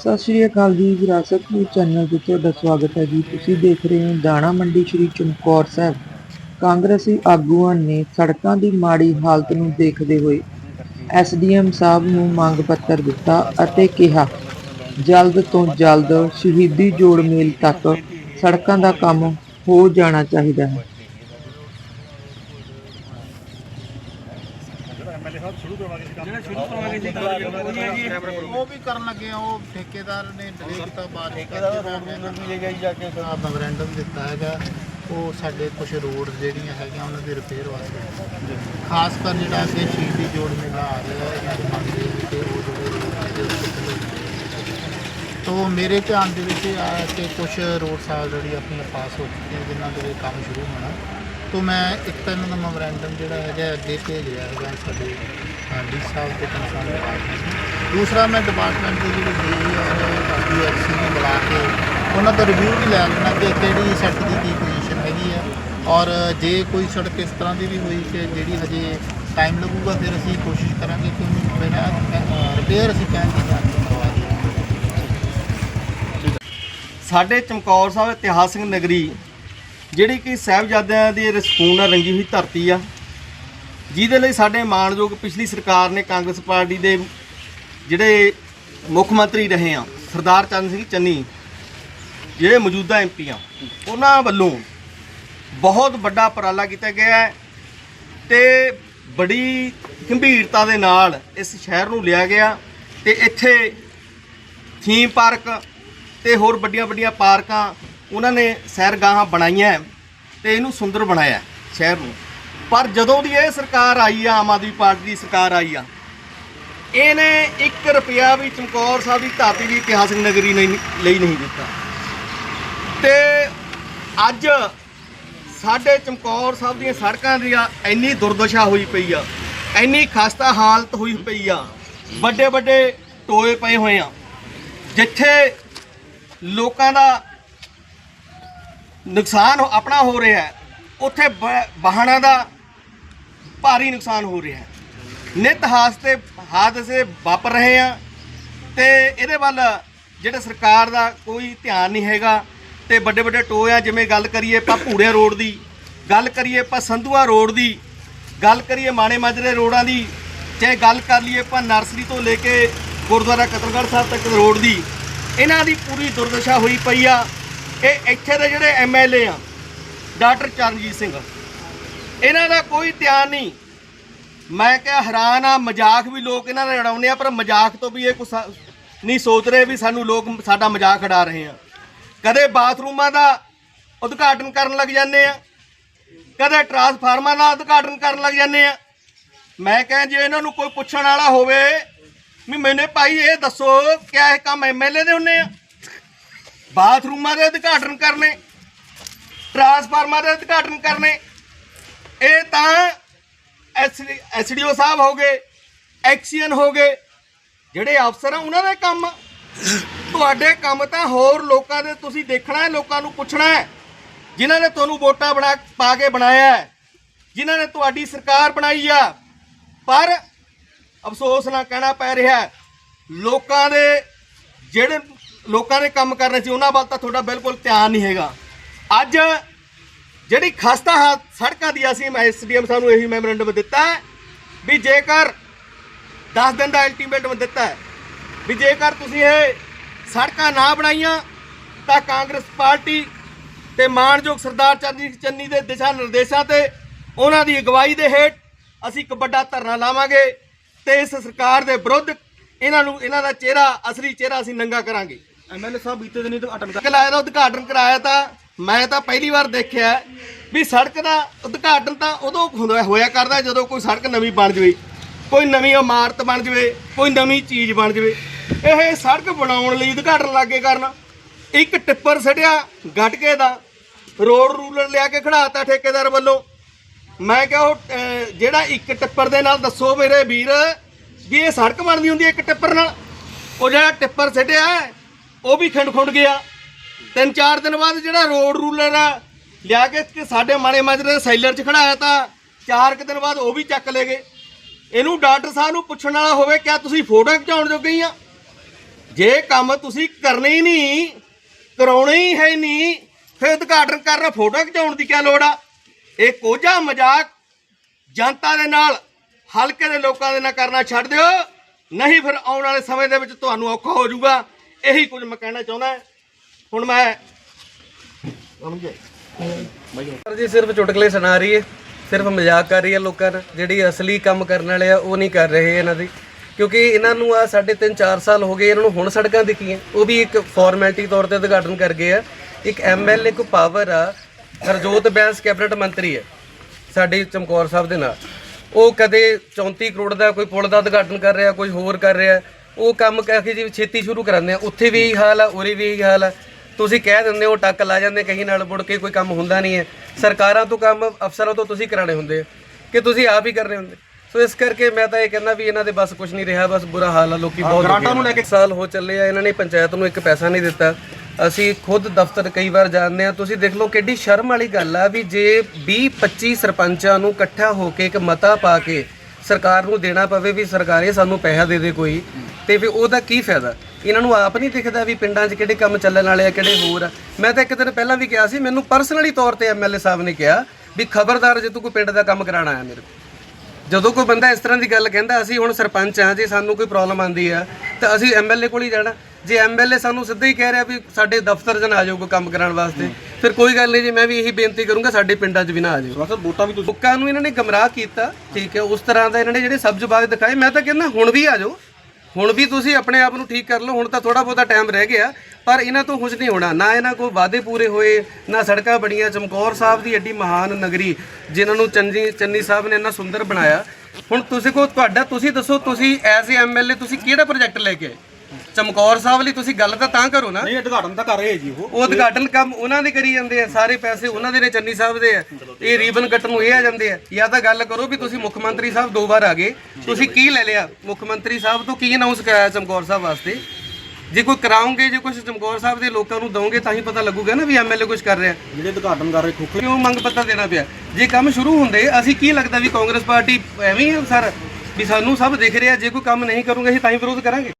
ਸਤਿ ਸ਼੍ਰੀ ਅਕਾਲ ਜੀ ਵਿਰਾਸਤ ਨੂੰ ਚੈਨਲ ਤੇ ਤੁਹਾਡਾ ਸਵਾਗਤ ਹੈ ਜੀ। ਤੁਸੀਂ ਦੇਖ ਰਹੇ ਹੋ ਦਾਣਾ ਮੰਡੀ ਸ਼੍ਰੀ ਚਮਕੌਰ ਸਾਹਿਬ। ਕਾਂਗਰਸੀ ਆਗੂਆਂ ਨੇ ਸੜਕਾਂ ਦੀ ਮਾੜੀ ਹਾਲਤ ਨੂੰ ਦੇਖਦੇ ਹੋਏ ਐਸਡੀਐਮ ਸਾਹਿਬ ਨੂੰ ਮੰਗ ਪੱਤਰ ਦਿੱਤਾ ਅਤੇ ਕਿਹਾ, ਜਲਦ ਤੋਂ ਜਲਦ ਸ਼ਹੀਦੀ ਜੋੜ ਮੇਲ ਤੱਕ ਸੜਕਾਂ ਦਾ ਕੰਮ ਹੋ ਜਾਣਾ ਚਾਹੀਦਾ ਹੈ। ਉਹ ਵੀ ਕਰਨ ਲੱਗੇ ਆ ਉਹ ਠੇਕੇਦਾਰ ਨੇ ਡਿਲੇ ਕੀਤਾ ਬਾਅਦ ਠੇਕੇਦਾਰ ਮੈਮੋਰੈਂਡਮ ਦਿੱਤਾ। ਹੈਗਾ। ਉਹ ਸਾਡੇ ਕੁਝ ਰੋਡ ਜਿਹੜੀਆਂ ਹੈਗੀਆਂ ਉਹਨਾਂ ਦੀ ਰਿਪੇਅਰ ਵਾਸਤੇ। ਖਾਸ ਕਰ ਜਿਹੜਾ ਅੱਗੇ ਜੋੜ ਮੇਲਾ ਆ ਰਿਹਾ ਹੈ ਉਹ ਜਿਹੜੇ। ਤੋ ਮੇਰੇ ਧਿਆਨ ਦੇ ਵਿੱਚ ਆ ਕਿ ਕੁਝ ਰੋਡਸ ਆਲਰੇਡੀ ਆਪਣੀਆਂ ਪਾਸ ਹੋ ਚੁੱਕੀਆਂ ਜਿਨ੍ਹਾਂ ਦੇ ਕੰਮ ਸ਼ੁਰੂ ਹੋਣਾ। ਤੋ ਮੈਂ ਇੱਕ ਤਾਂ ਇਹਨਾਂ ਦਾ ਮੈਮੋਰੈਂਡਮ ਜਿਹੜਾ ਹੈਗਾ ਅੱਗੇ ਭੇਜ ਰਿਹਾ ਹੈਗਾ ਸਾਡੇ ਡੀ ਸਾਹਿਬ ਤੇ ਕੰਸਰਨ ਡਿਪਾਰਟਮੈਂਟ ਨੂੰ ਦੂਸਰਾ ਮੈਂ ਡਿਪਾਰਟਮੈਂਟ ਦੇ ਜਿਹੜੇ ਡੀ ਔਰ ਡੀਐਫਸੀ ਨੂੰ ਬੁਲਾ ਕੇ ਉਹਨਾਂ ਤੋਂ ਰਿਵਿਊ ਵੀ ਲੈ ਲੈਣਾ ਕਿ ਕਿਹੜੀ ਸੜਕ ਦੀ ਕੀ ਪੋਜੀਸ਼ਨ ਹੈਗੀ ਹੈ ਔਰ ਜੇ ਕੋਈ ਸੜਕ ਇਸ ਤਰ੍ਹਾਂ ਦੀ ਵੀ ਹੋਈ ਕਿ ਜਿਹੜੀ ਹਜੇ ਟਾਈਮ ਲੱਗੂਗਾ, ਫਿਰ ਅਸੀਂ ਕੋਸ਼ਿਸ਼ ਕਰਾਂਗੇ ਕਿ ਉਹਨੂੰ ਬਿਨਾਂ ਰਿਪੇਅਰ ਅਸੀਂ ਕਹਿਣ ਦੀ ਸਾਡੇ ਚਮਕੌਰ ਸਾਹਿਬ ਇਤਿਹਾਸਿਕ ਨਗਰੀ, ਜਿਹੜੀ ਕਿ ਸਾਹਿਬਜ਼ਾਦਿਆਂ ਦੀ ਰਸਕੂਨ ਨਾਲ ਰੰਗੀ ਹੋਈ ਧਰਤੀ ਆ ਜਿਹਦੇ ਲਈ ਸਾਡੇ ਮਾਣਯੋਗ ਪਿਛਲੀ ਸਰਕਾਰ ਨੇ ਕਾਂਗਰਸ ਪਾਰਟੀ ਦੇ ਜਿਹੜੇ ਮੁੱਖ ਮੰਤਰੀ ਰਹੇ ਆ, ਸਰਦਾਰ ਚੰਦ ਸਿੰਘ ਚੰਨੀ, ਜਿਹੜੇ ਮੌਜੂਦਾ ਐਮਪੀ ਆ, ਉਹਨਾਂ ਵੱਲੋਂ ਬਹੁਤ ਵੱਡਾ ਉਪਰਾਲਾ ਕੀਤਾ ਗਿਆ ਹੈ ਤੇ ਬੜੀ ਗੰਭੀਰਤਾ ਦੇ ਨਾਲ ਇਸ ਸ਼ਹਿਰ ਨੂੰ ਲਿਆ ਗਿਆ ਤੇ ਇੱਥੇ ਥੀਮ ਪਾਰਕ ਤੇ ਹੋਰ ਵੱਡੀਆਂ ਵੱਡੀਆਂ ਪਾਰਕਾਂ, ਉਹਨਾਂ ਨੇ ਸੈਰਗਾਹਾਂ ਬਣਾਈਆਂ ਤੇ ਇਹਨੂੰ ਸੁੰਦਰ ਬਣਾਇਆ ਸ਼ਹਿਰ ਨੂੰ। ਪਰ ਜਦੋਂ ਦੀ ਇਹ ਸਰਕਾਰ ਆਈ ਆ, ਆਮ ਆਦਮੀ ਪਾਰਟੀ ਦੀ ਸਰਕਾਰ ਆਈ ਆ, ਇਹਨੇ 1 ਰੁਪਿਆ ਵੀ ਚਮਕੌਰ ਸਾਹਿਬ ਦੀ ਧਰਤੀ ਦੀ ਇਤਿਹਾਸਕ ਨਗਰੀ ਨਹੀਂ, ਲਈ ਨਹੀਂ ਦਿੱਤਾ। ਤੇ ਅੱਜ ਸਾਡੇ ਚਮਕੌਰ ਸਾਹਿਬ ਦੀਆਂ ਸੜਕਾਂ ਦੀ ਆ, ਇੰਨੀ ਦੁਰਦਸ਼ਾ ਹੋਈ ਪਈ ਆ, ਇੰਨੀ ਖਸਤਾ ਹਾਲਤ ਹੋਈ ਪਈ ਆ ਵੱਡੇ ਵੱਡੇ ਟੋਏ ਪਏ ਹੋਏ ਆ, ਜਿੱਥੇ ਲੋਕਾਂ ਦਾ ਨੁਕਸਾਨ ਆਪਣਾ ਹੋ ਰਿਹਾ ਉੱਥੇ ਬ- ਵਾਹਨਾਂ ਦਾ ਭਾਰੀ ਨੁਕਸਾਨ ਹੋ ਰਿਹਾ ਹੈ। ਨਿਤ ਹਾਦਸੇ ਹਾਦਸੇ ਵਾਪਰ ਰਹੇ ਆ ਤੇ ਇਹਦੇ ਵੱਲ ਜਿਹੜਾ ਸਰਕਾਰ ਦਾ ਕੋਈ ਧਿਆਨ ਨਹੀਂ ਹੈਗਾ ਤੇ ਵੱਡੇ ਵੱਡੇ ਟੋਏ ਆ, ਜਿਵੇਂ ਗੱਲ ਕਰੀਏ ਆਪਾਂ ਭੂੜੇ ਰੋਡ ਦੀ, ਗੱਲ ਕਰੀਏ ਆਪਾਂ ਸੰਧੂਆ ਰੋਡ ਦੀ, ਗੱਲ ਕਰੀਏ ਮਾਣੇ ਮਾਜਰੇ ਰੋਡਾਂ ਦੀ, ਚਾਹੇ ਗੱਲ ਕਰ ਲਈਏ ਆਪਾਂ ਨਰਸਰੀ ਤੋਂ ਲੈ ਕੇ ਗੁਰਦੁਆਰਾ ਕਤਲਗੜ੍ਹ ਸਾਹਿਬ ਤੱਕ ਰੋਡ ਦੀ, ਇਹਨਾਂ ਦੀ ਪੂਰੀ ਦੁਰਦਸ਼ਾ ਹੋਈ ਪਈ ਆ। ਇਹ ਇੱਥੇ ਦੇ ਜਿਹੜੇ ਐਮਐਲਏ ਆ, ਡਾਕਟਰ ਚਰਨਜੀਤ ਸਿੰਘ। ਇਹਨਾਂ ਦਾ ਕੋਈ ਧਿਆਨ ਨਹੀਂ। ਮੈਂ ਕਿਹਾ ਹੈਰਾਨ ਆ, ਮਜ਼ਾਕ ਵੀ ਲੋਕ ਇਹਨਾਂ ਦਾ ਉਡਾਉਂਦੇ ਆ, ਪਰ ਮਜ਼ਾਕ ਤੋਂ ਵੀ ਇਹ ਕੁਛ ਨਹੀਂ ਸੋਚ ਰਹੇ ਵੀ ਸਾਨੂੰ ਲੋਕ ਸਾਡਾ ਮਜ਼ਾਕ ਉਡਾ ਰਹੇ ਆ। ਕਦੇ ਬਾਥਰੂਮਾਂ ਦਾ ਉਦਘਾਟਨ ਕਰਨ ਲੱਗ ਜਾਂਦੇ ਆ, ਕਦੇ ਟਰਾਂਸਫਾਰਮਰ ਦਾ ਉਦਘਾਟਨ ਕਰਨ ਲੱਗ ਜਾਂਦੇ ਆ। ਮੈਂ ਕਹਾਂ ਜੇ ਇਹਨਾਂ ਨੂੰ ਕੋਈ ਪੁੱਛਣ ਵਾਲਾ ਹੋਵੇ ਵੀ ਮੈਨੇ ਭਾਈ ਇਹ ਦੱਸੋ ਕਿਆ ਇਹ ਕੰਮ ਐਮਐਲਏ ਦੇ ਹੁੰਨੇ ਆ? ਬਾਥਰੂਮਾਂ ਦੇ ਉਦਘਾਟਨ ਕਰਨੇ ਟਰਾਂਸਫਾਰਮਰ ਦੇ ਉਦਘਾਟਨ ਕਰਨੇ ਇਹ ਤਾਂ ਐਸਡੀਓ ਸਾਹਿਬ ਹੋ ਗਏ, ਐਕਸੀਅਨ ਹੋ ਗਏ, ਜਿਹੜੇ ਅਫਸਰ ਆ, ਉਹਨਾਂ ਦੇ ਕੰਮ ਤੁਹਾਡੇ ਕੰਮ ਤਾਂ ਹੋਰ ਲੋਕਾਂ ਦੇ, ਤੁਸੀਂ ਦੇਖਣਾ ਹੈ, ਲੋਕਾਂ ਨੂੰ ਪੁੱਛਣਾ ਹੈ। ਜਿਨ੍ਹਾਂ ਨੇ ਤੁਹਾਨੂੰ ਵੋਟਾਂ ਬਣਾ, ਪਾ ਕੇ ਬਣਾਇਆ ਹੈ, ਜਿਨ੍ਹਾਂ ਨੇ ਤੁਹਾਡੀ ਸਰਕਾਰ ਬਣਾਈ ਆ। ਪਰ ਅਫਸੋਸ ਨਾਲ ਕਹਿਣਾ ਪੈ ਰਿਹਾ ਲੋਕਾਂ ਦੇ ਜਿਹੜੇ ਲੋਕਾਂ ਨੇ ਕੰਮ ਕਰਨੇ ਸੀ, ਉਹਨਾਂ ਵੱਲ ਤਾਂ ਤੁਹਾਡਾ ਬਿਲਕੁਲ ਧਿਆਨ ਨਹੀਂ ਹੈਗਾ। ਅੱਜ ਜਿਹੜੀ ਖਸਤਾ ਸੜਕਾਂ ਦੀ ਅਸੀਂ ਐਸਡੀਐਮ ਸਾਹਿਬ ਨੂੰ ਇਹੀ ਮੈਮੋਰੈਂਡਮ ਦਿੱਤਾ ਹੈ ਵੀ ਜੇਕਰ 10 ਦਿਨ ਦਾ ਅਲਟੀਮੇਟਮ ਦਿੱਤਾ ਹੈ ਵੀ ਜੇਕਰ ਤੁਸੀਂ ਇਹ ਸੜਕਾਂ ਨਾ ਬਣਾਈਆਂ ਤਾਂ ਕਾਂਗਰਸ ਪਾਰਟੀ ਤੇ ਮਾਨਯੋਗ ਸਰਦਾਰ ਚਰਨਜੀਤ ਚੰਨੀ ਦੇ ਦਿਸ਼ਾ ਨਿਰਦੇਸ਼ਾਂ ਤੇ ਉਹਨਾਂ ਦੀ ਅਗਵਾਈ ਦੇ ਹੇਠ ਅਸੀਂ ਇੱਕ ਵੱਡਾ ਧਰਨਾ ਲਾਵਾਂਗੇ ਤੇ ਇਸ ਸਰਕਾਰ ਦੇ ਵਿਰੁੱਧ ਇਹਨਾਂ ਨੂੰ ਇਹਨਾਂ ਦਾ ਚਿਹਰਾ ਅਸਲੀ ਚਿਹਰਾ ਅਸੀਂ ਨੰਗਾ ਕਰਾਂਗੇ। ਐਮਐਲਏ ਸਾਹਿਬ ਬੀਤੇ ਦਿਨੀ ਉਦਘਾਟਨ ਕਰ ਲਾਇਆ ਦਾ ਉਦਘਾਟਨ ਕਰਾਇਆ ਤਾਂ ਮੈਂ ਤਾਂ ਪਹਿਲੀ ਵਾਰ ਦੇਖਿਆ ਵੀ ਸੜਕ ਦਾ ਉਦਘਾਟਨ ਤਾਂ ਉਦੋਂ ਹੁੰਦਾ- ਹੋਇਆ ਕਰਦਾ ਜਦੋਂ ਕੋਈ ਸੜਕ ਨਵੀਂ ਬਣ ਜਵੇ, ਕੋਈ ਨਵੀਂ ਇਮਾਰਤ ਬਣ ਜਵੇ, ਕੋਈ ਨਵੀਂ ਚੀਜ਼ ਬਣ ਜਵੇ। ਇਹ ਸੜਕ ਬਣਾਉਣ ਲਈ ਉਦਘਾਟਨ ਲਾਗੇ ਕਰਨ ਇੱਕ ਟਿੱਪਰ ਸੜਿਆ ਗਟਕੇ ਦਾ, ਰੋਡ ਰੂਲਰ ਲਿਆ ਕੇ ਖੜਾਤਾ ਠੇਕੇਦਾਰ ਵੱਲੋਂ। ਮੈਂ ਕਿਹਾ ਉਹ ਜਿਹੜਾ ਇੱਕ ਟਿੱਪਰ ਦੇ ਨਾਲ ਦੱਸੋ ਮੇਰੇ ਵੀਰ ਵੀ ਇਹ ਸੜਕ ਬਣਦੀ ਹੁੰਦੀ ਹੈ ਇੱਕ ਟਿੱਪਰ ਨਾਲ? ਉਹ ਜਿਹੜਾ ਟਿੱਪਰ ਸਿੱਟਿਆ ਉਹ ਵੀ ਖਿੰਡ ਖੁੰਡ ਗਿਆ। ਤਿੰਨ ਚਾਰ ਦਿਨ ਬਾਅਦ ਜਿਹੜਾ ਰੋਡ ਰੂਲਰ ਆ, ਲਿਆ ਕੇ ਕਿ ਸਾਡੇ ਮਾਣੇ ਮਾਜਰੇ ਦੇ ਸੈਲਰ 'ਚ ਖੜਾਇਆ ਤਾਂ ਚਾਰ ਕੁ ਦਿਨ ਬਾਅਦ ਉਹ ਵੀ ਚੱਕ ਲੈ ਗਏ। ਇਹਨੂੰ ਡਾਕਟਰ ਸਾਹਿਬ ਨੂੰ ਪੁੱਛਣ ਵਾਲਾ ਹੋਵੇ, ਕਿਆ ਤੁਸੀਂ ਫੋਟੋ ਖਿਚਾਉਣ ਜੋਗੇ ਆ? ਜੇ ਕੰਮ ਤੁਸੀਂ ਕਰਨੇ ਹੀ ਨਹੀਂ, ਕਰਾਉਣੇ ਹੀ ਹੈ ਨਹੀਂ, ਫਿਰ ਉਦਘਾਟਨ ਕਰਨ ਫੋਟੋ ਖਿਚਾਉਣ ਦੀ ਕੀ ਲੋੜ ਆ? ਇਹ ਕੋਝਾ ਮਜ਼ਾਕ ਜਨਤਾ ਦੇ ਨਾਲ, ਹਲਕੇ ਦੇ ਲੋਕਾਂ ਦੇ ਨਾਲ ਕਰਨਾ ਛੱਡ ਦਿਓ। ਨਹੀਂ ਫਿਰ ਆਉਣ ਵਾਲੇ ਸਮੇਂ ਦੇ ਵਿੱਚ ਤੁਹਾਨੂੰ ਔਖਾ ਹੋ ਜਾਊਗਾ। ਇਹੀ ਕੁਝ ਮੈਂ ਕਹਿਣਾ ਚਾਹੁੰਦਾ। ਹੁਣ ਮੈਂ ਸਮਝੇ। ਸਰ ਜੀ ਸਿਰਫ ਚੁਟਕਲੇ ਸੁਣਾ ਰਹੀ ਹੈ ਸਿਰਫ ਮਜ਼ਾਕ ਕਰ ਰਹੀ ਹੈ ਲੋਕਾਂ ਨਾਲ, ਜਿਹੜੀ ਅਸਲੀ ਕੰਮ ਕਰਨ ਵਾਲੇ ਆ, ਉਹ ਨਹੀਂ ਕਰ ਰਹੇ ਇਹਨਾਂ ਦੀ। ਕਿਉਂਕਿ ਇਹਨਾਂ ਨੂੰ ਆ ਸਾਢੇ ਤਿੰਨ 4 ਸਾਲ ਹੋ ਗਏ, ਇਹਨਾਂ ਨੂੰ ਹੁਣ ਸੜਕਾਂ ਦਿਖੀਆਂ। ਉਹ ਵੀ ਇੱਕ ਫਾਰਮੈਲਿਟੀ ਤੌਰ ਤੇ ਉਦਘਾਟਨ ਕਰ ਗਏ ਆ। ਇੱਕ ਐਮਐਲਏ ਕੋ ਪਾਵਰ ਆ, ਹਰਜੋਤ ਬੈਂਸ ਕੈਬਨਿਟ ਮੰਤਰੀ ਹੈ ਸਾਡੇ ਚਮਕੌਰ ਸਾਹਿਬ ਦੇ ਨਾਲ। ਉਹ ਕਦੇ 34 ਕਰੋੜ ਦਾ ਕੋਈ ਪੁਲ ਦਾ ਉਦਘਾਟਨ ਕਰ ਰਿਹਾ, ਕੋਈ ਹੋਰ ਕਰ ਰਿਹਾ। ਉਹ ਕੰਮ ਕਹਿ ਕੇ ਜੀ ਛੇਤੀ ਸ਼ੁਰੂ ਕਰਾਉਂਦੇ ਆ। ਉੱਥੇ ਵੀ ਇਹੀ ਹਾਲ ਆ, ਉਰੇ ਵੀ ਇਹੀ ਹਾਲ ਆ। ਤੁਸੀਂ ਕਹਿ ਦਿੰਦੇ ਹੋ ਟੱਕ ਲਾ ਜਾਂਦੇ ਕਹੀਂ ਨਾਲ ਮੁੜ ਕੇ ਕੋਈ ਕੰਮ ਹੁੰਦਾ ਨਹੀਂ ਹੈ। ਸਰਕਾਰਾਂ ਤੋਂ ਕੰਮ ਅਫਸਰਾਂ ਤੋਂ ਤੁਸੀਂ ਕਰਾਣੇ ਹੁੰਦੇ ਕਿ ਤੁਸੀਂ ਆਪ ਹੀ ਕਰਨੇ ਹੁੰਦੇ। ਸੋ ਇਸ ਕਰਕੇ ਮੈਂ ਤਾਂ ਇਹ ਕਹਿੰਦਾ ਵੀ ਇਹਨਾਂ ਦੇ ਬਸ ਕੁਝ ਨਹੀਂ ਰਿਹਾ ਬਸ ਬੁਰਾ ਹਾਲ ਆ ਲੋਕੀ ਬਹੁਤ ਗ੍ਰਾਂਟਾਂ ਨੂੰ। ਲੈ ਕੇ ਸਾਲ ਹੋ ਚੱਲੇ ਆ ਇਹਨਾਂ ਨੇ ਪੰਚਾਇਤ ਨੂੰ ਇੱਕ ਪੈਸਾ ਨਹੀਂ ਦਿੱਤਾ। ਅਸੀਂ ਖੁਦ ਦਫ਼ਤਰ ਕਈ ਵਾਰ ਜਾਂਦੇ ਆ ਤੁਸੀਂ ਦੇਖ ਲਓ ਕਿੱਡੀ ਸ਼ਰਮ ਵਾਲੀ ਗੱਲ ਆ ਵੀ ਜੇ 20 25 ਸਰਪੰਚਾਂ ਨੂੰ ਇਕੱਠਾ ਹੋ ਕੇ ਇੱਕ ਮਤਾ ਪਾ ਕੇ ਸਰਕਾਰ ਨੂੰ ਦੇਣਾ ਪਵੇ ਵੀ ਸਰਕਾਰ ਸਾਨੂੰ ਪੈਸਾ ਦੇ ਦੇ ਕੋਈ ਤੇ ਫਿਰ ਉਹਦਾ ਕੀ ਫਾਇਦਾ? ਇਹਨਾਂ ਨੂੰ ਆਪ ਨਹੀਂ ਦਿਖਦਾ ਵੀ ਪਿੰਡਾਂ 'ਚ ਕਿਹੜੇ ਕੰਮ ਚੱਲਣ ਵਾਲੇ ਆ ਕਿਹੜੇ ਹੋਰ ਆ। ਮੈਂ ਤਾਂ ਇੱਕ ਦਿਨ ਪਹਿਲਾਂ ਵੀ ਕਿਹਾ ਸੀ ਮੈਨੂੰ ਪਰਸਨਲੀ ਤੌਰ ਤੇ ਐਮਐਲਏ ਸਾਹਿਬ ਨੇ ਕਿਹਾ ਵੀ ਖਬਰਦਾਰ ਜੇ ਤੂੰ ਕੋਈ ਪਿੰਡ ਦਾ ਕੰਮ ਕਰਾਣਾ ਆਇਆ ਮੇਰੇ ਕੋਲ। ਜਦੋਂ ਕੋਈ ਬੰਦਾ ਇਸ ਤਰ੍ਹਾਂ ਦੀ ਗੱਲ ਕਹਿੰਦਾ ਅਸੀਂ ਹੁਣ ਸਰਪੰਚ ਹਾਂ ਜੇ ਸਾਨੂੰ ਕੋਈ ਪ੍ਰੋਬਲਮ ਆਂਦੀ ਆ ਤਾਂ ਅਸੀਂ ਐਮਐਲਏ ਕੋਲ ਹੀ ਜਾਣਾ। ਜੇ ਐਮਐਲਏ ਸਾਨੂੰ ਸਿੱਧਾ ਹੀ ਕਹਿ ਰਿਹਾ ਵੀ ਸਾਡੇ ਦਫ਼ਤਰ 'ਚ ਨਾ ਆ ਜਾਓ ਕੋਈ ਕੰਮ ਕਰਾਉਣ ਵਾਸਤੇ ਫਿਰ ਕੋਈ ਗੱਲ ਨਹੀਂ ਜੀ ਮੈਂ ਵੀ ਇਹੀ ਬੇਨਤੀ ਕਰੂੰਗਾ ਸਾਡੇ ਪਿੰਡਾਂ 'ਚ ਵੀ ਨਾ ਆ ਜਾਓ ਸਰ ਵੋਟਾਂ ਵੀ ਤੁਸੀਂ ਲੋਕਾਂ ਨੂੰ ਇਹਨਾਂ ਨੇ ਗਮਰਾਹ ਕੀਤਾ ਠੀਕ ਹੈ ਉਸ ਤਰ੍ਹਾਂ ਦਾ ਇਹਨਾਂ ਨੇ ਜਿਹੜੇ ਸਬਜ਼ ਬਾਗ ਦਿਖਾਏ ਮੈਂ ਤਾਂ ਕਹਿੰਦਾ ਹੁਣ ਵੀ ਆ ਜਾਓ। ਹੁਣ ਵੀ ਤੁਸੀਂ ਆਪਣੇ ਆਪ ਨੂੰ ਠੀਕ ਕਰ ਲਓ, ਹੁਣ ਤਾਂ ਥੋੜਾ ਬਹੁਤਾ ਟਾਈਮ ਰਹਿ ਗਿਆ, ਪਰ ਇਹਨਾਂ ਤੋਂ ਕੁਝ ਨਹੀਂ ਹੋਣਾ। ਨਾ ਇਹਨਾਂ ਕੋਲ ਵਾਅਦੇ ਪੂਰੇ ਹੋਏ, ਨਾ ਸੜਕਾਂ ਬਣੀਆਂ। ਚਮਕੌਰ ਸਾਹਿਬ ਦੀ ਐਡੀ ਮਹਾਨ ਨਗਰੀ, ਜਿਨ੍ਹਾਂ ਨੂੰ ਚੰਨੀ ਚੰਨੀ ਸਾਹਿਬ ਨੇ ਇੰਨਾ ਸੁੰਦਰ ਬਣਾਇਆ। ਹੁਣ ਤੁਸੀਂ ਕੋ ਤੁਹਾਡਾ, ਤੁਸੀਂ ਦੱਸੋ, ਤੁਸੀਂ ਐਜ਼ ਏ ਐਮਐਲਏ ਤੁਸੀਂ ਕਿਹੜਾ ਪ੍ਰੋਜੈਕਟ ਲੈ ਕੇ ਆਏ? ਚਮਕੌਰ ਸਾਹਿਬ ਲਈ ਤੁਸੀਂ ਗੱਲ ਤਾਂ ਤਾਂ ਕਰੋ ਨਾ। ਨਹੀਂ ਉਦਘਾਟਨ ਤਾਂ ਕਰ ਰਹੇ ਜੀ ਉਹ। ਉਹ ਉਦਘਾਟਨ ਕੰਮ ਉਹਨਾਂ ਦੇ ਕਰੀ ਜਾਂਦੇ ਆ ਸਾਰੇ ਪੈਸੇ ਉਹਨਾਂ ਦੇ ਨੇ ਚੰਨੀ ਸਾਹਿਬ ਦੇ ਆ। ਇਹ ਰੀਬਨ ਕੱਟਣ ਨੂੰ ਇਹ ਆ ਜਾਂਦੇ ਆ। ਜਾਂ ਤਾਂ ਗੱਲ ਕਰੋ ਵੀ ਤੁਸੀਂ ਮੁੱਖ ਮੰਤਰੀ ਸਾਹਿਬ ਦੋ ਵਾਰ ਆ ਗਏ। ਤੁਸੀਂ ਕੀ ਲੈ ਲਿਆ? ਮੁੱਖ ਮੰਤਰੀ ਸਾਹਿਬ ਤੋਂ ਕੀ ਅਨਾਉਂਸ ਕਰਾਇਆ ਚਮਕੌਰ ਸਾਹਿਬ ਵਾਸਤੇ? ਜੇ ਕੋਈ ਕਰਾਉਂਗੇ ਜੇ ਕੁਝ ਚਮਕੌਰ ਸਾਹਿਬ ਦੇ ਲੋਕਾਂ ਨੂੰ ਦਵੋਗੇ ਤਾਂ ਹੀ ਪਤਾ ਲੱਗੂਗਾ ਨਾ ਵੀ ਐਮਐਲਏ ਕੁਝ ਕਰ ਰਿਹਾ। ਜਿਹੜੇ ਉਦਘਾਟਨ ਕਰ ਰਹੇ ਖੋਖਲੇ ਕਿਉਂ ਮੰਗ ਪੱਤਰ ਦੇਣਾ ਪਿਆ? ਜੇ ਕੰਮ ਸ਼ੁਰੂ ਹੁੰਦੇ ਅਸੀਂ ਕੀ ਲੱਗਦਾ ਵੀ ਕਾਂਗਰਸ ਪਾਰਟੀ ਐਵੇਂ ਹੀ ਹੈ ਸਰ? ਵੀ ਸਾਨੂੰ ਸਭ ਦਿਖ ਰਿਹਾ ਜੇ ਕੋਈ ਕੰਮ ਨਹੀਂ ਕਰੂੰਗੇ ਅਸੀਂ ਤਾਂ ਹੀ ਵਿਰੋਧ ਕਰਾਂਗੇ।